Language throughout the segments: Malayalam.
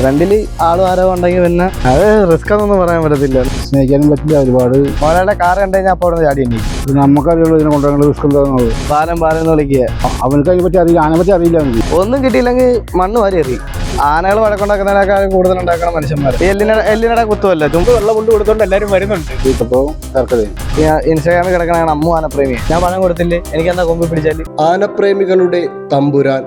ഫ്രണ്ടിൽ ആൾ ആരോ ഉണ്ടെങ്കിൽ പിന്നെ അത് റിസ്ക് ഒന്നും പറയാൻ പറ്റത്തില്ല. സ്നേഹിക്കാനും പറ്റില്ല ഒരുപാട്. ഒരാളുടെ കാർ കണ്ടു കഴിഞ്ഞാൽ അപ്പോൾ അവിടെ ചാടി എനിക്ക് നമുക്കറിയുള്ളൂ ഇതിനെ കൊണ്ടുവരുന്നത് റിസ്ക് എന്താണെന്നുള്ളത് പാലം പാലം എന്ന് വിളിക്കുക. അവനക്ക് അതിനെ പറ്റി അറിയില്ല ആനെ പറ്റി അറിയില്ല എനിക്ക് ഒന്നും കിട്ടിയില്ലെങ്കിൽ മണ്ണ് വാരി എറി. ആനകൾ വഴക്കുണ്ടാക്കുന്നതിനേക്കാൾ കൂടുതൽ ഉണ്ടാക്കണം മനുഷ്യന്മാർ എല്ലിനട എല്ലിനട കുത്തുമല്ല ചുമ്പ് വെള്ളം കൊണ്ട് കൊടുത്തോണ്ട് എല്ലാവരും വരുന്നുണ്ട്. ഇപ്പോൾ ഇൻസ്റ്റാഗ്രാമിൽ കിടക്കണ അമ്മു ആനപ്രേമി. ഞാൻ പണം കൊടുത്തില്ലേ? എനിക്ക് എന്താ കൊമ്പ് പിടിച്ചാൽ? ആനപ്രേമികളുടെ തമ്പുരാൻ.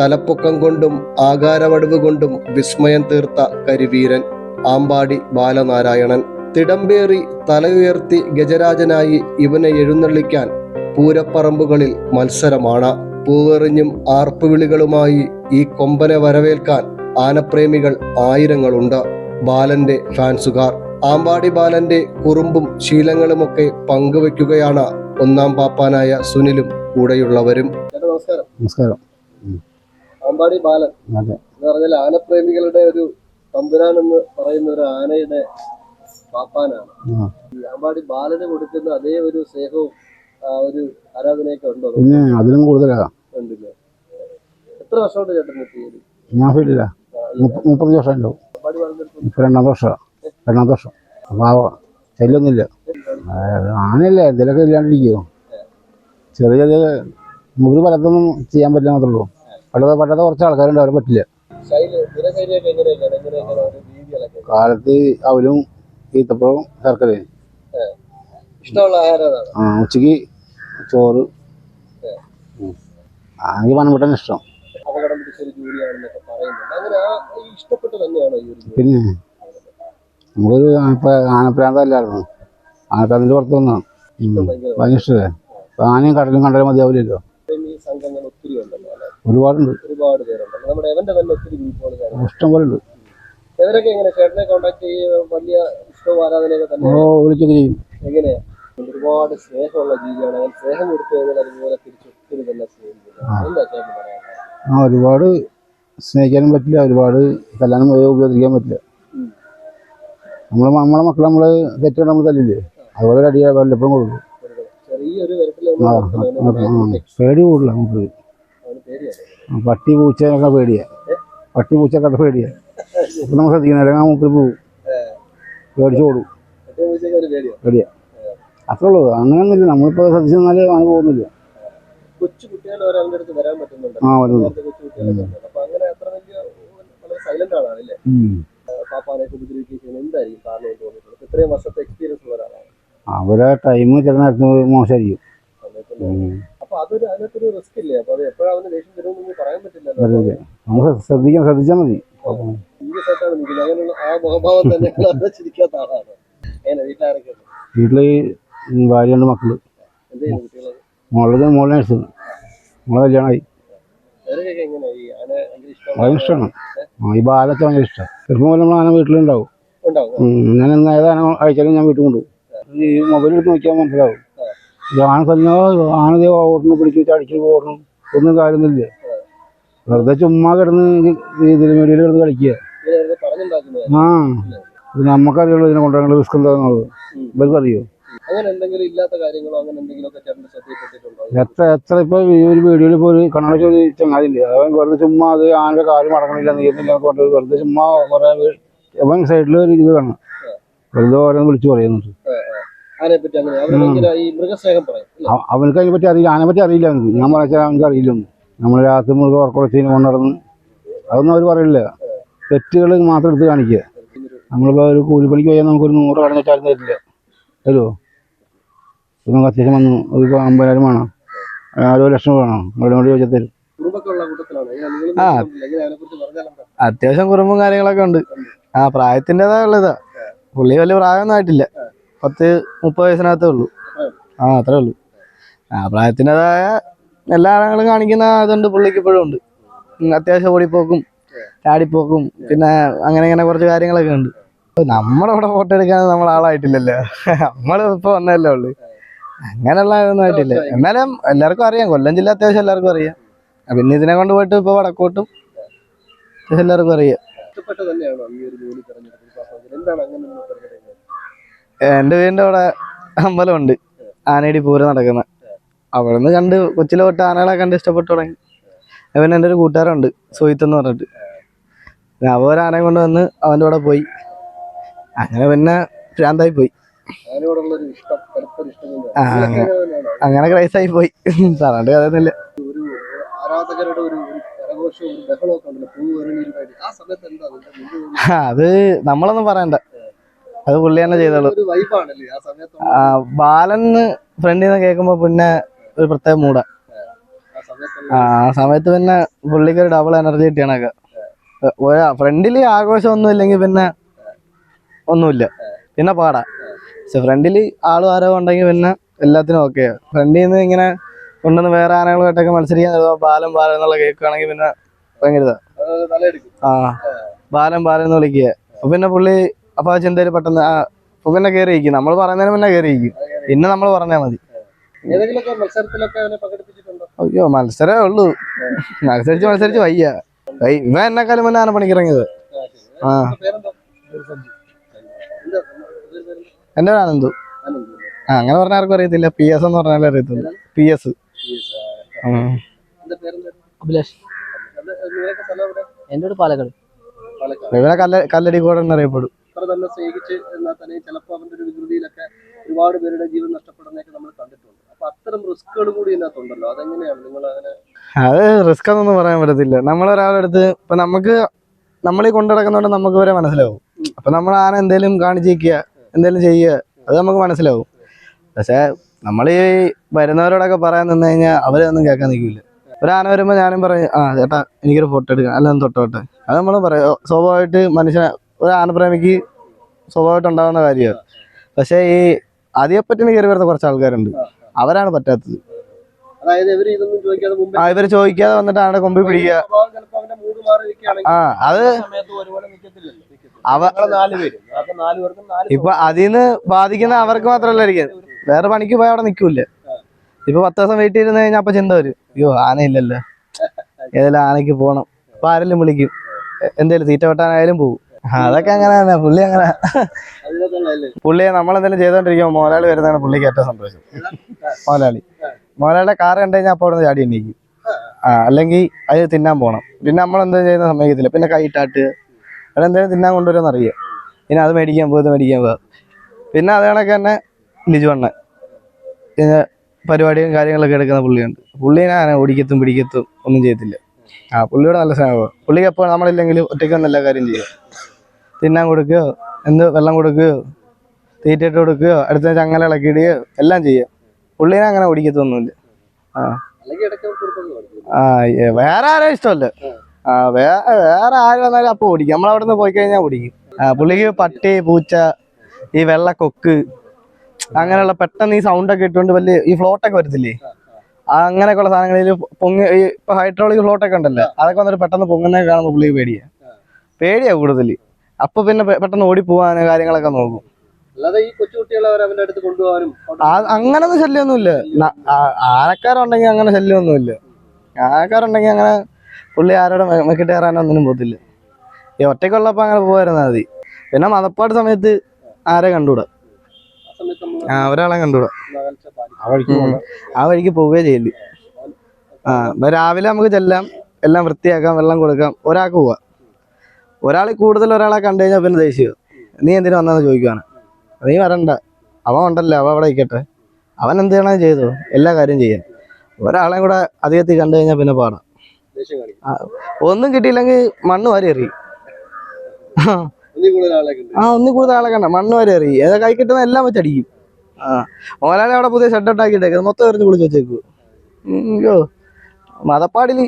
തലപ്പൊക്കം കൊണ്ടും ആകാരവടവ് കൊണ്ടും വിസ്മയം തീർത്ത കരിവീരൻ ആമ്പാടി ബാലനാരായണൻ. തിടമ്പേറി തലയുയർത്തി ഗജരാജനായി ഇവനെ എഴുന്നള്ളിക്കാൻ പൂരപ്പറമ്പുകളിൽ മത്സരമാണ്. പൂവെറിഞ്ഞും ആർപ്പുവിളികളുമായി ഈ കൊമ്പനെ വരവേൽക്കാൻ ആനപ്രേമികൾ ആയിരങ്ങളുണ്ട്. ബാലന്റെ ഫാൻസുകാർ. ആമ്പാടി ബാലന്റെ കുറുമ്പും ശീലങ്ങളുമൊക്കെ പങ്കുവെക്കുകയാണ് ഒന്നാം പാപ്പാനായ സുനിലും കൂടെയുള്ളവരും. നമസ്കാരം. നമസ്കാരം. ആമ്പാടി ബാലൻ അതെ. എന്ന് പറഞ്ഞാൽ ആനപ്രേമികളുടെ ഒരു തമ്പുരാൻ എന്ന് പറയുന്ന ഒരു ആനയുടെ പാപ്പാനാണ്. ഈ ആമ്പാടി ബാലന് കൊടുക്കുന്ന അതേ ഒരു സ്നേഹവും ആ ഒരു ആരാധനയൊക്കെ ഉണ്ടോ? പിന്നെ അതിലും കൂടുതലാണ് ഉണ്ടല്ലേ? എത്ര വർഷമുണ്ട് ചേട്ടൻ എത്തിയത് ഞാൻ ഫീലില്ല മുപ്പത് വർഷം ഉണ്ടാവും ആമ്പാടി ബാലന്റെ അടുത്ത് ഇപ്പൊ രണ്ടാം വർഷമാണ് രണ്ടാമത്തെ വർഷം. അപ്പൊ ശല്യമൊന്നുമില്ല ആനയല്ലേ എന്തെങ്കിലുമൊക്കെ ഇല്ലാണ്ടിരിക്കുമോ ചെറിയ ചെറിയ നമുക്ക് പലതൊന്നും ചെയ്യാൻ പറ്റില്ല മാത്രമേ ഉള്ളൂ. പറ്റാത്ത പണ്ടത്തെ കുറച്ച് ആൾക്കാരുണ്ട് അവരെ പറ്റില്ല. കാലത്ത് അവരും ഈത്തപ്പഴവും ശർക്കരയും. ഇഷ്ടമുള്ള ആ ഉച്ചയ്ക്ക് ചോറ്. ആണെങ്കിൽ പനമ്പട്ടൻ ഇഷ്ടം. പിന്നെ നമുക്കൊരു ആനപ്രാന്തല്ലായിരുന്നു ആനപ്രാന്തിന്റെ പുറത്ത് വന്നാണ് ഭയങ്കര ഇഷ്ടമല്ലേ? ആനയും കടലും കണ്ടാലും മതിയാവില്ലല്ലോ. പ്രേമി സംഘങ്ങൾ ഒത്തിരി ഉണ്ടല്ലോ. അല്ലെ ഒരുപാടുണ്ട്. ഒരുപാട് പേരുണ്ട്. നമ്മുടെ എവന്റെ തന്നെ ഒത്തിരി ഗ്രൂപ്പുകൾ കാര്യങ്ങൾ ഇഷ്ടം പോലെ ഉണ്ട് ഇവരൊക്കെ എങ്ങനെ? ചേട്ടനെ കോൺടാക്ട് ചെയ്യുക വലിയ ഇഷ്ടവും ആരാധനയൊക്കെ തന്നെ ഓ വിളിച്ചൊക്കെ ചെയ്യും. എങ്ങനെയാ? ഒരുപാട് സ്നേഹമുള്ള ജീവിയാണ്. അവൻ സ്നേഹം കൊടുത്തു കഴിഞ്ഞാൽ അതുപോലെ തന്നെ സ്നേഹിക്കുന്നത് ആ. ഒരുപാട് സ്നേഹിക്കാനും പറ്റില്ല. ഒരുപാട് കല്യാണം ഉപയോഗിക്കാൻ പറ്റില്ല. നമ്മളെ നമ്മളെ മക്കളെ നമ്മൾ തെറ്റാണ് നമ്മൾ തല്ലില്ലേ? അതുപോലെ ഒരു അടി വല്ലപ്പോഴും കൊടുക്കും. ചെറിയൊരു. പേടി കൂടുതലാണ് നമുക്ക്. പട്ടി പൂച്ചയൊക്കെ പേടിയാ. പട്ടി പൂച്ചയൊക്കെ പേടിയാ. അപ്പൊ നമ്മൾ ശ്രദ്ധിക്കണം അല്ലെങ്കിൽ ആ മൂപ്പിൽ പോവും. പേടിച്ചു കൊടുക്കും ഏറ്റവും വിളിച്ചൊക്കെ പേടിയാ. അത്രേ ഉള്ളൂ. അങ്ങനെയൊന്നുമില്ല. നമ്മളിപ്പോ ശ്രദ്ധിച്ചു നിന്നാൽ അങ്ങനെ പോകുന്നില്ല. ആ വരുന്നു. അവരെ ടൈം ചില നേരത്തിന് മോശമായിരിക്കും അതൊരു അതിനകത്തൊരു റിസ്ക് ഇല്ലേ? അപ്പൊ അത് എപ്പോഴാണ് അവന് ദേഷ്യം വരുമെന്ന് പറയാൻ പറ്റില്ലല്ലോ. വരില്ല. നമ്മൾ ശ്രദ്ധിക്കാൻ ശ്രദ്ധിച്ചാൽ മതി. സീരിയസ് ആയിട്ടാണ് നിൽക്കുന്നത്. അങ്ങനെയുള്ള ആ മുഖഭാവം തന്നെ അവിടെ ചിരിക്കാത്ത ആളാണ്. അങ്ങനെ വീട്ടിലാരൊക്കെ ഉണ്ട്? വീട്ടിൽ ഭാര്യ രണ്ട് മക്കൾ. എന്ത് ചെയ്യുന്നു മോളത് മോളെ നഴ്സ് മോളെ കല്യാണമായി. അവരൊക്കെ എങ്ങനെ ഈ ആന ഭയങ്കര ഇഷ്ടമാണ്? ഭയങ്കര ഇഷ്ടമാണ്. ആ ഈ ബാലൊക്കെ ഭയങ്കര ഇഷ്ടമാണ്. ചെറുപ്പം പോലെ നമ്മൾ ആന വീട്ടിലുണ്ടാവും. ഉണ്ടാവും. ഉം, ഞാൻ ഏതാനും അയച്ചാലും ഞാൻ വീട്ടിൽ കൊണ്ടുപോകും. ഈ മൊബൈൽ എടുത്ത് നോക്കിയാൽ മനസ്സിലാവും. ആന പറഞ്ഞാൽ ആന ദേ ഓടണം പിടിച്ചു അടിച്ചു ഓടണം. ഒന്നും കാര്യമൊന്നുമില്ല. വെറുതെ ചുമ്മാ കിടന്ന് മീഡിയയിൽ കിടന്ന് കളിക്കുക. ആ നമുക്കറിയുള്ളൂ ഇതിനെ കൊണ്ടുവരാനുള്ള റിസ്ക് എന്താണെന്നുള്ളത്. ഇവർക്കറിയോ എത്ര എത്ര ഇപ്പൊ ഒരു വീഡിയോയിൽ ഇപ്പോൾ ഒരു കണ്ണട ഒരു ചങ്ങാതില്ല അവൻ വെറുതെ ചുമ്മാ അത് ആനയുടെ കാര്യം മടങ്ങണില്ല നീരുന്നില്ല എന്നൊക്കെ വെറുതെ ചുമ്മാ കുറെ അവൻ സൈഡിൽ ഒരു ഇത് കാണണം വെറുതെ ഓരോന്ന് വിളിച്ചു പറയുന്നുണ്ട്. ആനയെ പറ്റി അങ്ങനെ അവർ ഭയങ്കര ഈ മൃഗസ്നേഹം പറയും അല്ലേ? അവ- അവനക്ക് അതിനെ പറ്റി അറിയില്ല. ആനെ പറ്റി അറിയില്ല അവനക്ക് ഞാൻ പറഞ്ഞാൽ അവനക്ക് അറിയില്ലൊന്നും നമ്മൾ രാത്രി മുഴുവൻ ഉറക്കുറച്ചതിന് കൊണ്ടിടന്ന് അതൊന്നും അവർ പറയില്ല. തെറ്റുകൾ മാത്രം എടുത്ത് കാണിക്കുക. നമ്മളിപ്പോൾ ഒരു കൂലിപ്പണിക്ക് പോയാൽ നമുക്കൊരു നൂറ് കടന്നിട്ടാലും തരില്ല. തരുമോ ഇപ്പം നമുക്ക് അത്യാവശ്യം വന്നു. ഒരു അമ്പതിനായിരം വേണം? അറുപത് ലക്ഷം വേണം? കൂടി ചോദിച്ചാൽ തരും. കുടുംബമൊക്കെ ഉള്ള കൂട്ടത്തിലാണ്. എങ്ങനെ നിങ്ങളും ആ. എങ്ങനെ അതിനെ അത്യാവശ്യം കുറുമ്പും കാര്യങ്ങളൊക്കെ ഉണ്ട്. ആ പ്രായത്തിന്റെതായ ഉള്ളതാ. പുള്ളി വലിയ പ്രായമൊന്നും ആയിട്ടില്ല. പത്ത് മുപ്പത് വയസ്സിനകത്തേ ഉള്ളൂ. ആ അത്രേ ഉള്ളൂ. ആ പ്രായത്തിന്റെതായ എല്ലാ ആളുകളും കാണിക്കുന്ന ഇതുണ്ട് പുള്ളിക്ക് ഇപ്പോഴും ഉണ്ട്. അത്യാവശ്യം ഓടിപ്പോക്കും ചാടിപ്പോക്കും പിന്നെ അങ്ങനെ ഇങ്ങനെ കുറച്ച് കാര്യങ്ങളൊക്കെ ഉണ്ട്. നമ്മുടെ ഫോട്ടോ എടുക്കാൻ നമ്മൾ ആളായിട്ടില്ലല്ലോ. നമ്മൾ ഇപ്പൊ വന്നല്ലേ ഉള്ളു. അങ്ങനെയുള്ള ഒന്നും ആയിട്ടില്ല. എന്നാലും എല്ലാവർക്കും അറിയാം കൊല്ലം ജില്ല അത്യാവശ്യം എല്ലാവർക്കും അറിയാം. പിന്നെ ഇതിനെ കൊണ്ട് പോയിട്ട് ഇപ്പൊ വടക്കോട്ടും എല്ലാവർക്കും അറിയാം. എന്റെ വീടിന്റെ അവിടെ അമ്പലമുണ്ട്. ആനയടി പൂരം നടക്കുന്ന. അവിടെ നിന്ന് കണ്ട് കൊച്ചിലെ തൊട്ട് ആനകളെ കണ്ട് ഇഷ്ടപ്പെട്ടു തുടങ്ങി. അവൻ എന്റെ ഒരു കൂട്ടുകാരുണ്ട് സുഹിത്ത് എന്ന് പറഞ്ഞിട്ട്. ഞാൻ അവ ഒരു കൊണ്ട് വന്ന് അവന്റെ കൂടെ പോയി. അങ്ങനെ പിന്നെ ഭ്രാന്തായി പോയി. അങ്ങനെ ക്രൈസായി പോയി. പറഞ്ഞിട്ട് കഥയൊന്നുമില്ല. അത് നമ്മളൊന്നും പറയണ്ട. അത് പുള്ളി തന്നെ ചെയ്തോളൂ. ബാലന്ന് ഫ്രണ്ടിൽ നിന്ന് കേൾക്കുമ്പോ പിന്നെ ഒരു പ്രത്യേക മൂടാ ആ. സമയത്ത് പിന്നെ പുള്ളിക്ക് ഒരു ഡബിൾ എനർജി കിട്ടിയാണൊക്കെ ഫ്രണ്ടിൽ ആഘോഷം ഒന്നും ഇല്ലെങ്കിൽ പിന്നെ ഒന്നുമില്ല. പിന്നെ പാടാ. പക്ഷെ ഫ്രണ്ടിൽ ആളും ആരോ ഉണ്ടെങ്കിൽ പിന്നെ എല്ലാത്തിനും ഓക്കെ ഫ്രണ്ടിൽ നിന്ന് ഇങ്ങനെ കൊണ്ടുവന്ന് വേറെ ആനകളുമായിട്ടൊക്കെ മത്സരിക്കാൻ ബാലം ബാലം എന്നുള്ള കേൾക്കുകയാണെങ്കിൽ പിന്നെ ഭയങ്കര ആ ബാലം ബാലം എന്ന് വിളിക്കുക. അപ്പൊ പിന്നെ പുള്ളി അപ്പൊ ആ ചിന്തയിൽ പെട്ടെന്ന് ആ സുഖന്നെ കയറി കയറിയിരിക്കും നമ്മൾ പറയുന്നതിന് പിന്നെ കയറിയിരിക്കും പിന്നെ നമ്മൾ പറഞ്ഞാൽ മതി. അയ്യോ മത്സരമേ ഉള്ളൂ. മത്സരിച്ച് മത്സരിച്ച് വയ്യ. ഇവ ഇവൻ എന്നെക്കാളും മുന്നേ ആണ് പണിക്കിറങ്ങിയത്. ആ. എന്റെ? എന്റെ ഒരു ആനന്ദു ആ അങ്ങനെ പറഞ്ഞാൽ ആർക്കും അറിയത്തില്ല. പി എസ് എന്ന് പറഞ്ഞാലേ അറിയത്തുള്ളൂ. P S. എന്റെ അഭിലാഷ്. കൂടെ പാലക്കാട്. പാലക്കാട്. ഇവനെ കല്ല കല്ലടി കോടെന്ന് എന്നറിയപ്പെടും. അത്ര തന്നെ സ്നേഹിച്ച് എന്നാൽ തന്നെ ചിലപ്പോൾ അവന്റെ ഒരു വികൃതിയിലൊക്കെ ഒരുപാട് പേരുടെ ജീവൻ നഷ്ടപ്പെടുന്നതൊക്കെ നമ്മൾ കണ്ടിട്ടുണ്ട്. അപ്പൊ അത്തരം റിസ്കുകൾ കൂടി ഇതിനകത്തുണ്ടല്ലോ. അതെങ്ങനെയാണ് നിങ്ങൾ അങ്ങനെ അത് റിസ്ക് എന്നൊന്നും പറയാൻ പറ്റത്തില്ല. നമ്മളൊരാളെടുത്ത് ഇപ്പൊ നമുക്ക് നമ്മളീ കൊണ്ടു നടക്കുന്നതുകൊണ്ട് നമുക്ക് വരെ മനസ്സിലാവും. അപ്പൊ നമ്മൾ ആന എന്തേലും കാണിച്ചിരിക്കുക എന്തേലും ചെയ്യുക അത് നമുക്ക് മനസ്സിലാവും. പക്ഷെ നമ്മൾ ഈ വരുന്നവരോടൊക്കെ പറയാൻ നിന്ന് കഴിഞ്ഞാൽ അവരൊന്നും കേൾക്കാൻ നിൽക്കില്ല ഒരു ആന വരുമ്പോൾ ഞാനും പറയും ആ ചേട്ടാ എനിക്കൊരു ഫോട്ടോ എടുക്കാം. അല്ല ഒന്ന് തൊട്ടോട്ടെ. അത് നമ്മൾ പറയും. സ്വാഭാവികമായിട്ട് മനുഷ്യനെ ഒരു ആനപ്രേമിക്ക് സ്വഭാവമായിട്ട് ഉണ്ടാകുന്ന കാര്യമാണ്. പക്ഷേ ഈ അതിയെപ്പറ്റിന് കയറി വരുന്ന കുറച്ച് ആൾക്കാരുണ്ട്. അവരാണ് പറ്റാത്തത്. ആ ഇവർ ചോദിക്കാതെ വന്നിട്ട് ആനയുടെ കൊമ്പി പിടിക്കുക. ആ അത് അവ ഇപ്പൊ അതിന്ന് ബാധിക്കുന്ന അവർക്ക് മാത്രമല്ല ഇരിക്കും വേറെ പണിക്ക് പോയി അവിടെ നിക്കൂല ഇപ്പൊ പത്ത് ദിവസം വെയിറ്റ് ചെയ്തിരുന്ന് കഴിഞ്ഞാൽ അപ്പൊ ചിന്ത വരും. അയ്യോ ആനയില്ലല്ലോ ഏതെല്ലാം ആനയ്ക്ക് പോണം. അപ്പൊ ആരെല്ലാം വിളിക്കും. എന്തേലും തീറ്റ വെട്ടാനായാലും പോകും അതൊക്കെ അങ്ങനെ തന്നെ പുള്ളി അങ്ങനെ പുള്ളിയെ നമ്മളെന്തെങ്കിലും ചെയ്തോണ്ടിരിക്കുമ്പോ മോലാളി വരുന്നതാണ് പുള്ളിക്ക് ഏറ്റവും സന്തോഷം. മോലാളി. മോലാളിയുടെ കാറ് കണ്ടു കഴിഞ്ഞാൽ അപ്പോൾ ചാടി എണ്ണീക്കും ആ അല്ലെങ്കിൽ അത് തിന്നാൻ പോകണം പിന്നെ നമ്മൾ എന്താ ചെയ്യുന്ന സമ്മതിക്കത്തില്ല പിന്നെ കൈട്ടാട്ട് അവിടെ എന്തെങ്കിലും തിന്നാൻ കൊണ്ടുവരുമെന്ന് അറിയാം. പിന്നെ അത് മേടിക്കാൻ പോകുന്നത് മേടിക്കാൻ പോകുക പിന്നെ അത് കണക്ക് തന്നെ ലിജു അണ്ണൻ. പിന്നെ പരിപാടിയും കാര്യങ്ങളൊക്കെ എടുക്കുന്ന പുള്ളിയുണ്ട്. പുള്ളിനെ അങ്ങനെ ഓടിക്കത്തും പിടിക്കത്തും ഒന്നും ചെയ്യത്തില്ല. ആ പുള്ളിയോട് നല്ല സ്നേഹമാണ് പുള്ളിക്ക് എപ്പോൾ നമ്മളില്ലെങ്കിലും ഒറ്റയ്ക്കൊന്നും എല്ലാ കാര്യം ചെയ്യും. തിന്നാൻ കൊടുക്കുകയോ എന്ത് വെള്ളം കൊടുക്കുകയോ തീറ്റയിട്ട് കൊടുക്കുകയോ അടുത്ത ചങ്ങല ഇളക്കിയിടുകയോ എല്ലാം ചെയ്യാം പുള്ളീനെ അങ്ങനെ ഓടിക്കത്തൊന്നുമില്ല. ആ. ആ വേറെ ആരും ഇഷ്ടമല്ല. ആ വേറെ വേറെ ആര് വന്നാലും അപ്പൊ ഓടിക്കും. നമ്മൾ അവിടെ നിന്ന് പോയി കഴിഞ്ഞാൽ ഓടിക്കും. ആ പുള്ളിക്ക് പട്ടി പൂച്ച ഈ വെള്ള കൊക്ക് അങ്ങനെയുള്ള പെട്ടെന്ന് ഈ സൗണ്ട് ഒക്കെ ഇട്ടുകൊണ്ട് വലിയ ഈ ഫ്ലോട്ടൊക്കെ വരത്തില്ലേ? ആ അങ്ങനെയൊക്കെയുള്ള സാധനങ്ങളിൽ പൊങ്ങി ഈ ഇപ്പൊ ഹൈഡ്രോളിക് ഫ്ലോട്ടൊക്കെ ഉണ്ടല്ലോ. അതൊക്കെ വന്നിട്ട് പെട്ടെന്ന് പൊങ്ങുന്നതൊക്കെ കാണുമ്പോൾ പുള്ളിക്ക് പേടിയാ. പേടിയാ കൂടുതൽ അപ്പൊ പിന്നെ പെട്ടെന്ന് ഓടി പോവാനും കാര്യങ്ങളൊക്കെ നോക്കും. അല്ലാതെ ഈ കൊച്ചുകുട്ടികളെ അടുത്ത് കൊണ്ടുപോകാനും ആ അങ്ങനൊന്നും ശല്യമൊന്നുമില്ല ആനക്കാരുണ്ടെങ്കിൽ അങ്ങനെ ശല്യമൊന്നുമില്ല ആനക്കാരുണ്ടെങ്കിൽ അങ്ങനെ പുള്ളി ആരോടെ മെക്കിട്ട് കയറാനോ ഒന്നിനും പോകത്തില്ല. ഈ ഒറ്റയ്ക്കുള്ളപ്പോൾ അങ്ങനെ പോകായിരുന്നാൽ മതി. പിന്നെ മതപ്പാട് സമയത്ത് ആരെ കണ്ടുകൂടാ? ആ ഒരാളെ കണ്ടുകൂടാ. ആ വഴിക്ക് പോവുകയെ ചെയ്യില്ല ആ രാവിലെ നമുക്ക് ചെല്ലാം എല്ലാം വൃത്തിയാക്കാം വെള്ളം കൊടുക്കാം ഒരാൾക്ക് പോവാം. ഒരാൾ കൂടുതൽ ഒരാളെ കണ്ടു കഴിഞ്ഞാൽ പിന്നെ ദേഷ്യം നീ എന്തിനു വന്നെന്ന് ചോദിക്കുവാണ്. നീ വരണ്ട. അവൻ ഉണ്ടല്ലോ അവൻ അവിടെ ഇരിക്കട്ടെ. അവൻ എന്ത് ചെയ്യണം? ചെയ്തു. എല്ലാ കാര്യം ചെയ്യാൻ. ഒരാളെയും കൂടെ അധികത്തിൽ കണ്ടു കഴിഞ്ഞാൽ പിന്നെ പാടാം. ഒന്നും കിട്ടിയില്ലെങ്കിൽ മണ്ണ് വാരി ആളെ ആ ഒന്നും കൂടുതൽ ആളെ കണ്ട മണ്ണ് വാരി എറിയും. ഏതാ കൈ കിട്ടുന്ന എല്ലാം വെച്ച് അടിക്കും. ആ മോലാളി അവിടെ പുതിയ ഷെഡ് ഉണ്ടാക്കിയിട്ടേക്ക് മൊത്തം എറിഞ്ഞ് കുളിച്ച് വെച്ചേക്കു അയ്യോ. മതപ്പാടിൽ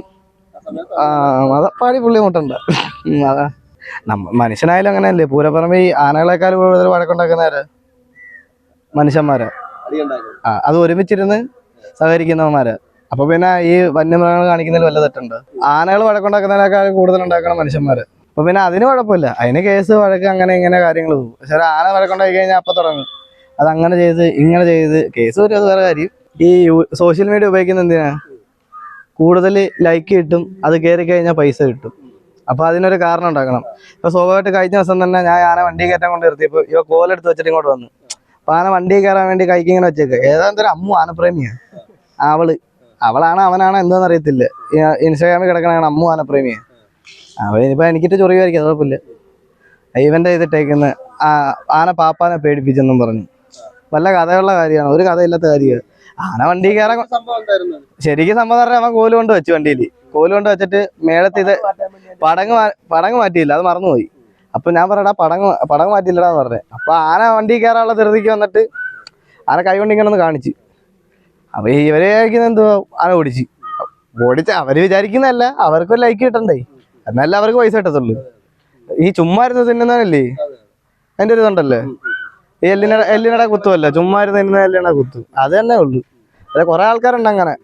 ആ മതപ്പാടി പുള്ളി മുട്ടണ്ട. മനുഷ്യനായാലും അങ്ങനെയല്ലേ? പൂരപ്പറമ്പ് ഈ ആനകളെക്കാൾ കൂടുതൽ വഴക്കുണ്ടാക്കുന്നവര് മനുഷ്യന്മാര്. ആ അത് ഒരുമിച്ചിരുന്ന് സഹകരിക്കുന്നവന്മാര്. അപ്പൊ പിന്നെ ഈ വന്യമൃഗങ്ങൾ കാണിക്കുന്നതിൽ വല്ല തെറ്റുണ്ട്? ആനകൾ വഴക്കുണ്ടാക്കുന്നതിനേക്കാൾ കൂടുതൽ ഉണ്ടാക്കണം മനുഷ്യന്മാര്. അപ്പൊ പിന്നെ അതിന് കുഴപ്പമില്ല. അതിന് കേസ് വഴക്ക് അങ്ങനെ ഇങ്ങനെ കാര്യങ്ങൾ പോകും. പക്ഷെ ആന വഴക്കുണ്ടാക്കി കഴിഞ്ഞാൽ അപ്പൊ തുടങ്ങും. അത് അങ്ങനെ ചെയ്ത് ഇങ്ങനെ ചെയ്ത് കേസ് വരും അത് വേറെ കാര്യം. ഈ സോഷ്യൽ മീഡിയ ഉപയോഗിക്കുന്ന എന്തിനാ? കൂടുതൽ ലൈക്ക് കിട്ടും അത് കയറി കഴിഞ്ഞാൽ പൈസ കിട്ടും. അപ്പൊ അതിനൊരു കാരണം ഉണ്ടാക്കണം. ഇപ്പൊ സ്വാഭാവികമായിട്ട് കഴിഞ്ഞ ദിവസം തന്നെ ഞാൻ ആന വണ്ടി കയറ്റാൻ കൊണ്ട് നിർത്തിയപ്പോ ഇവ കോലെടുത്ത് വെച്ചിട്ട് ഇങ്ങോട്ട് വന്നു. അപ്പൊ ആന വണ്ടി കയറാൻ വേണ്ടി കൈക്ക് ഇങ്ങനെ വെച്ചേക്ക്. ഏതാണ്ട് ഒരു അമ്മു ആനപ്രേമിയാ? അവൾ. അവളാണ് അവനാണ് എന്താണെന്ന് അറിയത്തില്ല. ഇൻസ്റ്റാഗ്രാമിൽ കിടക്കണ അമ്മു ആനപ്രേമിയാ. അവൻ ഇനിയിപ്പോ എനിക്കിട്ട് ചൊറിയുമായിരിക്കും കുഴപ്പമില്ല. ഇവന്റെ ഇതിട്ടേക്കുന്ന ആ ആന പാപ്പാനെ പേടിപ്പിച്ചെന്നും പറഞ്ഞു. വല്ല കഥയുള്ള കാര്യമാണ് ഒരു കഥയില്ലാത്ത കാര്യമാണ്. ആന വണ്ടി കയറാൻ? ശരിക്കും സംഭവം പറഞ്ഞാൽ അവൻ കോൽ കൊണ്ട് വെച്ചു വണ്ടിയിൽ കോൽ കൊണ്ട് വെച്ചിട്ട് മേളത്ത് ഇത് പടങ്ങ് പടങ്ങ് മാറ്റിയില്ല അത് മറന്നുപോയി. അപ്പൊ ഞാൻ പറയടാ പടങ്ങ് പടങ്ങ് മാറ്റിയില്ലടാ പറഞ്ഞേ. അപ്പൊ ആന വണ്ടി കയറാനുള്ള ധൃതിക്ക് വന്നിട്ട് ആന കൈ കൊണ്ട് ഇങ്ങനെ ഒന്ന് കാണിച്ചു. അപ്പൊ ഇവരെ വിചാരിക്കുന്ന എന്തോ ആന ഓടിച്ച്. ഓടിച്ച അവർ വിചാരിക്കുന്നതല്ല അവർക്ക് ഒരു ലൈക്ക് കിട്ടണ്ടേ. എന്നല്ല അവർക്ക് പൈസ കിട്ടത്തുള്ളൂ. ഈ ചുമ്മാ ഇരുന്ന് തിന്നുന്നതല്ലേ അതിന്റെ ഒരു ഇതുണ്ടല്ലേ. ഈ എല്ലിനട എല്ലിനട കുത്തുമല്ല ചുമ്മാ ഇരുന്ന് തിന്നുന്ന എല്ലിനട കുത്തു. അത് തന്നെ ഉള്ളു. അതെ കുറെ ആൾക്കാരുണ്ട് അങ്ങനെ.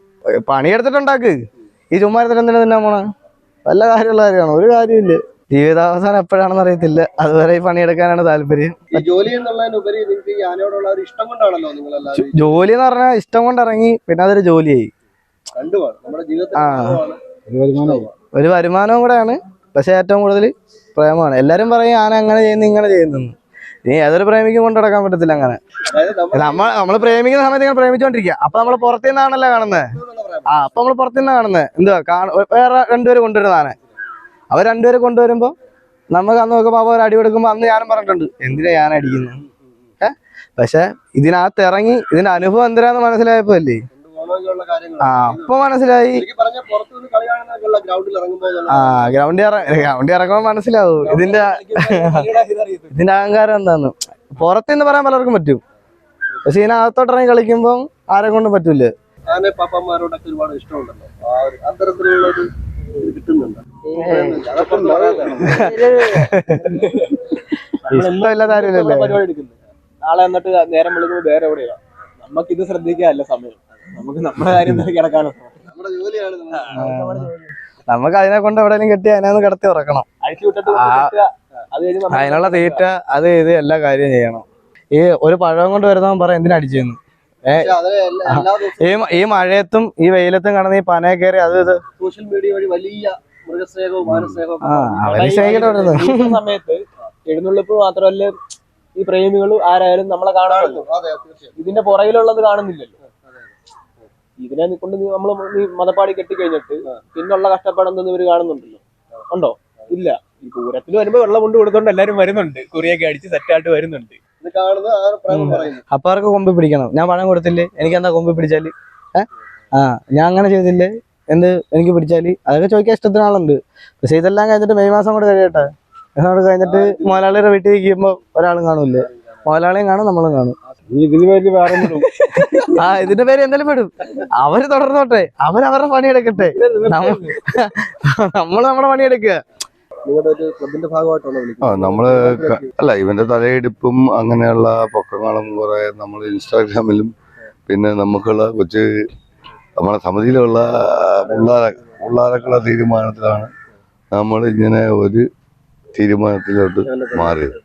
പണിയെടുത്തിട്ടുണ്ടാക്ക്. ഈ ചുമ്മാരത്തിൽ എന്തിനാ തിന്നാൻ പോണ? വല്ല കാര്യമുള്ള കാര്യമാണ്? ഒരു കാര്യമില്ല. ജീവിതാവസാനം എപ്പോഴാണെന്ന് അറിയത്തില്ല. അതുവരെ ഈ പണിയെടുക്കാനാണ് താല്പര്യം. ഈ ജോലി എന്നുള്ളതിനുപരി ഇഷ്ടം കൊണ്ടാണല്ലോ ജോലി എന്ന് പറഞ്ഞാൽ ഇഷ്ടം കൊണ്ട് ഇറങ്ങി പിന്നെ അതൊരു ജോലിയായി. ആ. ഒരു വരുമാനവും കൂടെയാണ് പക്ഷെ ഏറ്റവും കൂടുതൽ പ്രേമമാണ്. എല്ലാരും പറയും ആന അങ്ങനെ ചെയ്യുന്നു ഇങ്ങനെ ചെയ്യുന്നു. ഇനി ഏതൊരു പ്രേമിക്കും കൊണ്ട് നടക്കാൻ പറ്റത്തില്ല അങ്ങനെ. നമ്മൾ നമ്മൾ പ്രേമിക്കുന്ന സമയത്ത് ഇങ്ങനെ പ്രേമിച്ചോണ്ടിരിക്കുക അപ്പൊ നമ്മൾ പുറത്തു നിന്നാണല്ലോ കാണുന്നത്. ആ അപ്പൊ നമ്മൾ പുറത്തു നിന്നാണ് കാണുന്നത് എന്തുവാ വേറെ രണ്ടുപേര് കൊണ്ടുവരുന്നതാണ്. അവർ രണ്ടുപേര് കൊണ്ടുവരുമ്പോ നമുക്ക് അന്ന് നോക്കുമ്പോ അവർ അടി കൊടുക്കുമ്പോ അന്ന് ഞാനും പറഞ്ഞിട്ടുണ്ട് എന്തിനാ ഞാൻ അടിക്കുന്നത് ഏ? പക്ഷെ ഇതിനകത്ത് ഇറങ്ങി ഇതിന്റെ അനുഭവം എന്തിനാന്ന് മനസ്സിലായപ്പോ അല്ലേ? ആ അപ്പൊ മനസ്സിലായി. ആ ഗ്രൗണ്ടിൽ ഗ്രൗണ്ടിൽ ഇറങ്ങുമ്പോ മനസ്സിലാവും. ഇതിന്റെ ഇതിന്റെ അഹങ്കാരം എന്താന്ന്? പുറത്തുനിന്ന് പറയാൻ പലർക്കും പറ്റും. പക്ഷെ ഇതിനകത്തോട്ട് ഇറങ്ങി കളിക്കുമ്പോൾ ആരെ കൊണ്ടും പറ്റൂല. ഇഷ്ടമില്ലാതെ പാപ്പന്മാരോടൊക്കെ ഒരുപാട് ഇഷ്ടമുണ്ടല്ലോ. അത്തരത്തിലുള്ള കിട്ടുന്നുണ്ട്. ഇഷ്ടമില്ലാത്ത നാളെ എന്നിട്ട് നേരം വിളിക്കുമ്പോൾ വേറെ എവിടെയാ? നമുക്ക് ഇത് ശ്രദ്ധിക്കാനല്ല സമയം. നമുക്ക് നമ്മുടെ കാര്യം കിടക്കാനോ നമ്മുടെ ജോലിയാണ് നമ്മൾ നമുക്ക് അതിനെ കൊണ്ട് എവിടെയെങ്കിലും കെട്ടി അതിനകത്ത് കിടത്തി ഉറക്കണം. അതിനുള്ള തീറ്റ അത് ഇത് എല്ലാ കാര്യവും ചെയ്യണം. ഈ ഒരു പഴം കൊണ്ട് വരുന്നവൻ പറയാം എന്തിനാ അടിച്ചെന്ന്? ഈ ഈ മഴയത്തും ഈ വെയിലത്തും കടന്ന് ഈ പനയെ കയറി അത് ഇത് സോഷ്യൽ മീഡിയ വഴി വലിയ മൃഗസ്നേഹവും മാനസ്നേഹവും ആ അവർ സ്നേഹിക്കട്ടെ ഈ സമയത്ത് എഴുന്നള്ളിപ്പ് മാത്രമല്ല ഈ പ്രേമികളും ആരായാലും നമ്മളെ കാണാറുണ്ട്. ഇതിന്റെ പുറകിലുള്ളത് കാണുന്നില്ലല്ലോ. ഇതിനെ കൊണ്ട് നമ്മൾ മതപ്പാടി കെട്ടിക്കഴിഞ്ഞിട്ട് പിന്നുള്ള കഷ്ടപ്പാടെന്തെന്ന് ഇവർ കാണുന്നുണ്ടല്ലോ? ഉണ്ടോ? ഇല്ല. ഈ പൂരത്തിൽ വരുമ്പോ വെള്ളം കൊണ്ട് കൊടുത്തോണ്ട് എല്ലാരും വരുന്നുണ്ട്. കുറിയൊക്കെ അടിച്ച് സെറ്റായിട്ട് വരുന്നുണ്ട്. ഇത് കാണുന്നത് ആ പ്രേമം പറയുന്നു. അപ്പൊ അവർക്ക് കൊമ്പി പിടിക്കണം. ഞാൻ പണം കൊടുത്തില്ലേ? എനിക്ക് എന്താ കൊമ്പി പിടിച്ചാൽ? ആ ഞാൻ അങ്ങനെ ചെയ്തില്ലേ? എന്ത്? എനിക്ക് പിടിച്ചാൽ? അതൊക്കെ ചോദിക്കാൻ ഇഷ്ടത്തിന് ആളുണ്ട് പക്ഷെ ഇതെല്ലാം കഴിഞ്ഞിട്ട് മെയ് മാസം കൂടെ കഴിയട്ടെ. എന്നോട് കഴിഞ്ഞിട്ട് മുതലാളിയുടെ വീട്ടിൽ ഇരിക്കുമ്പോ ഒരാളും കാണൂല്ലേ? മുതലാളിയും കാണും നമ്മളും കാണും. ഇതിന് വേണ്ടി വേറെ ആ ഇതിന്റെ പേര് എന്തായാലും പെടും. അവർ തുടർന്നോട്ടെ. അവരവരുടെ പണിയെടുക്കട്ടെ. നമ്മ- നമ്മൾ നമ്മുടെ പണിയെടുക്കുക നിങ്ങളുടെ ഒരു ക്ലബിന്റെ ഭാഗമായിട്ടാണ് ആ നമ്മൾ അല്ല ഇവന്റെ തലയെടുപ്പും അങ്ങനെയുള്ള പൊക്കങ്ങളും കുറെ നമ്മൾ ഇൻസ്റ്റാഗ്രാമിലും പിന്നെ നമുക്കുള്ള കൊച്ചു നമ്മളെ സമിതിയിലുള്ള പിള്ളേരെ പിള്ളേരൊക്കെയുള്ള തീരുമാനത്തിലാണ് നമ്മൾ ഇങ്ങനെ ഒരു തീരുമാനത്തിലോട്ട് മാറിയത്.